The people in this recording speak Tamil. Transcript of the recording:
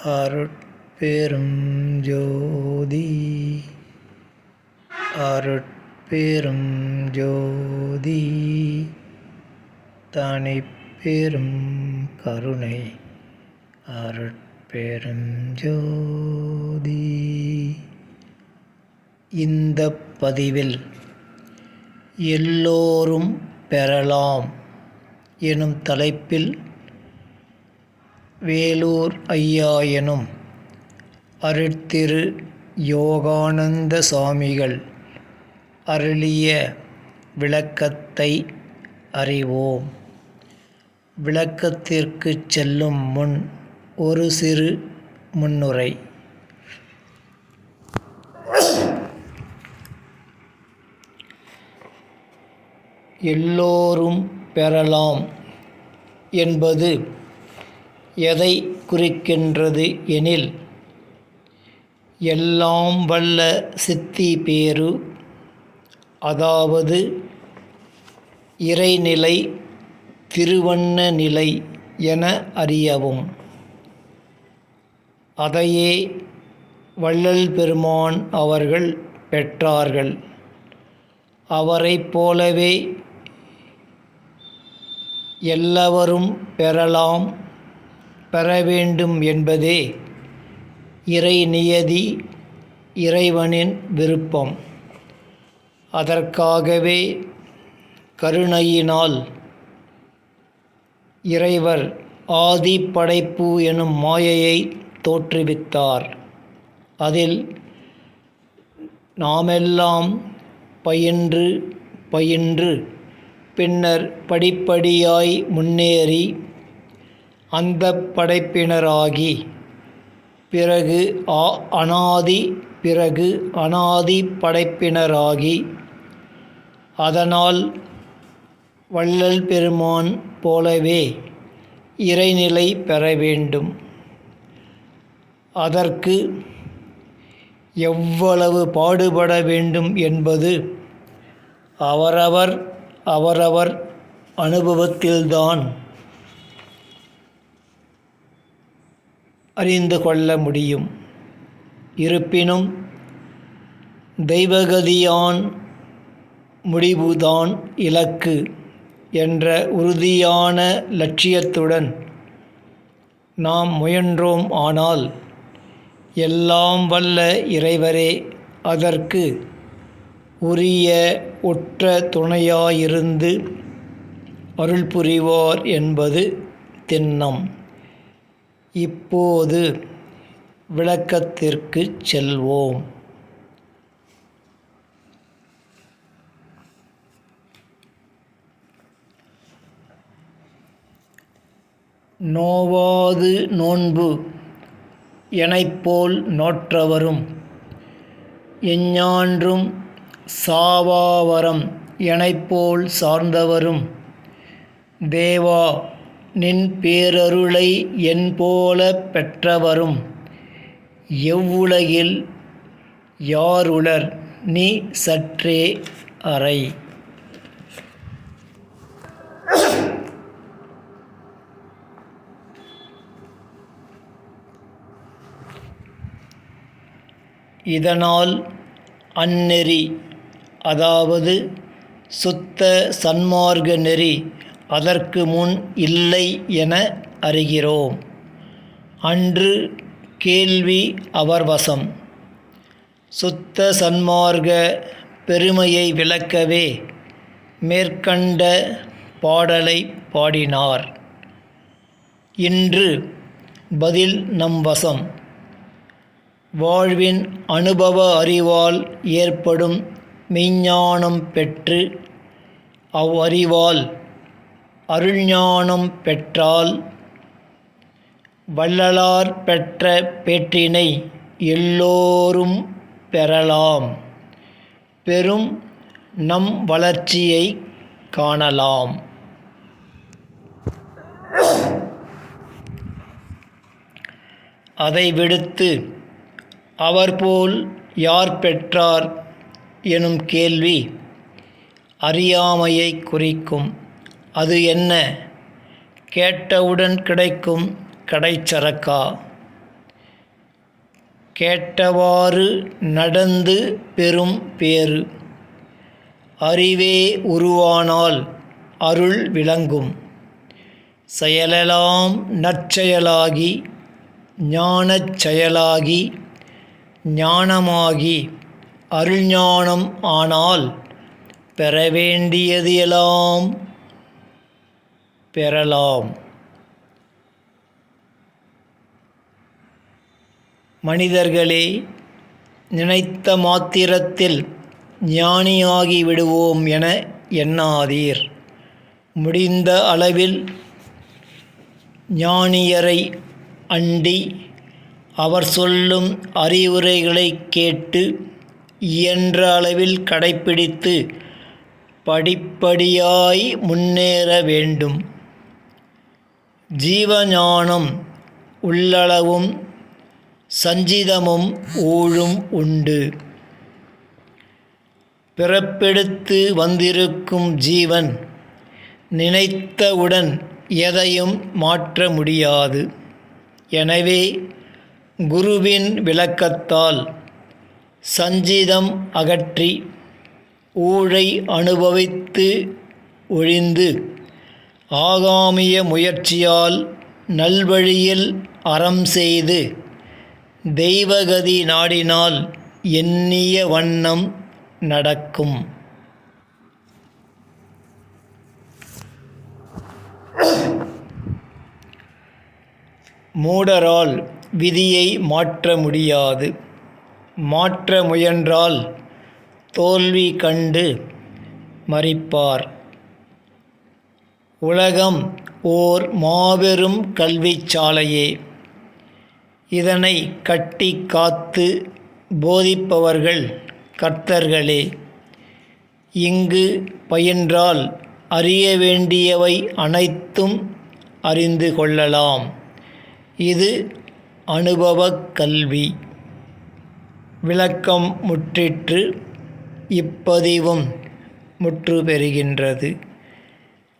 அருட்பெரும் ஜோதி அருட்பெரும் ஜோதி தனிப்பெரும் கருணை. அருட்பெரும் ஜோதி இந்த பதிவில் எல்லோரும் பெறலாம் எனும் தலைப்பில் வேலூர் ஐயாயனும் அருட்திரு யோகானந்த சுவாமிகள் அருளிய விளக்கத்தை அறிவோம். விளக்கத்திற்கு செல்லும் முன் ஒரு சிறு முன்னுரை. எல்லோரும் பெறலாம் என்பது எதை குறிக்கின்றது எனில் எல்லாம் வல்ல சித்தி பேரு அதாவது இறைநிலை திருவண்ண நிலை என அறியவும். அதையே வள்ளல் பெருமான் அவர்கள் பெற்றார்கள். அவரைப் போலவே எல்லவரும் பெறலாம். பெற வேண்டும் என்பதே இறை நியதி இறைவனின் விருப்பம். அதற்காகவே கருணையினால் இறைவர் ஆதி படைப்பு எனும் மாயையை தோற்றுவித்தார். அதில் நாமெல்லாம் பயின்று பயின்று பின்னர் படிப்படியாய் முன்னேறி அந்த படைப்பினராகி பிறகு ஆ அனாதி பிறகு அனாதி படைப்பினராகி அதனால் வள்ளல் பெருமான் போலவே இறைநிலை பெற வேண்டும். அதற்கு எவ்வளவு பாடுபட வேண்டும் என்பது அவரவர் அவரவர் அனுபவத்தில்தான். அறிந்து கொள்ள முடியும். இருப்பினும் தெய்வகதியான் முடிவுதான் இலக்கு என்ற உறுதியான லட்சியத்துடன் நாம் முயன்றோம் ஆனால் எல்லாம் வல்ல இறைவரே அதற்கு உரிய ஒற்ற துணையாயிருந்து அருள் புரிவார் என்பது திண்ணம். இப்போது விளக்கத்திற்கு செல்வோம். நோவாது நோன்பு எனைப்போல் நோற்றவரும் எஞ்ஞான்றும் சாவாவரம் எனைப்போல் சார்ந்தவரும். தேவா நின் பேரருளை என் போல பெற்றவரும் எவ்வுலகில் யாருளர் நீ சற்றே அறை. இதனால் அந்நெறி அதாவது சுத்த சன்மார்க்க நெறி அதற்கு முன் இல்லை என அறிகிறோம். அன்று கேள்வி அவர் வசம் சுத்த சன்மார்க பெருமையை விளக்கவே மேற்கண்ட பாடலை பாடினார். இன்று பதில் நம் வசம். வாழ்வின் அனுபவ அறிவால் ஏற்படும் மெய்ஞானம் பெற்று அவ்வறிவால் அருள்ஞானம் பெற்றால் வள்ளலார் பெற்ற பேற்றினை எல்லோரும் பெறலாம். பெரும் நம் வளர்ச்சியை காணலாம். அதை விடுத்து அவர்போல் யார் பெற்றார் எனும் கேள்வி அறியாமையை குறிக்கும். அது என்ன? கேட்டவுடன் கிடைக்கும் கடைச்சரக்கா. கேட்டவாறு நடந்து பெறும் பேறு. அறிவே உருவானால் அருள் விளங்கும். செயலெல்லாம் நற்செயலாகி ஞானச் செயலாகி ஞானமாகி அருள்ஞானம் ஆனால் பெற வேண்டியது எல்லாம் பெறலாம். மனிதர்களே நினைத்த மாத்திரத்தில் ஞானியாகி விடுவோம் என எண்ணாதீர். முடிந்த அளவில் ஞானியரை அண்டி அவர் சொல்லும் அறிவுரைகளை கேட்டு இயன்ற அளவில் கடைப்பிடித்து படிப்படியாய் முன்னேற வேண்டும். ஜீவஞானம் உள்ளளவும் சஞ்சிதமும் ஊழும் உண்டு. பிறப்பெடுத்து வந்திருக்கும் ஜீவன் நினைத்தவுடன் எதையும் மாற்ற முடியாது. எனவே குருவின் விளக்கத்தால் சஞ்சிதம் அகற்றி ஊழை அனுபவித்து ஒழிந்து ஆகாமிய முயற்சியால் நல்வழியில் அறம் செய்து தெய்வகதி நாடினால் எண்ணிய வண்ணம் நடக்கும். மூடரால் விதியை மாற்ற முடியாது. மாற்ற முயன்றால் தோல்வி கண்டு மறிப்பார். உலகம் ஓர் மாபெரும் கல்விச்சாலையே இதனை கட்டி காத்து போதிப்பவர்கள் கர்த்தர்களே இங்கு பயின்றால் அறிய வேண்டியவை அனைத்தும் அறிந்து கொள்ளலாம். இது அனுபவக் கல்வி. விளக்கம் முற்றிற்று இப்பதிவும் முற்று பெறுகின்றது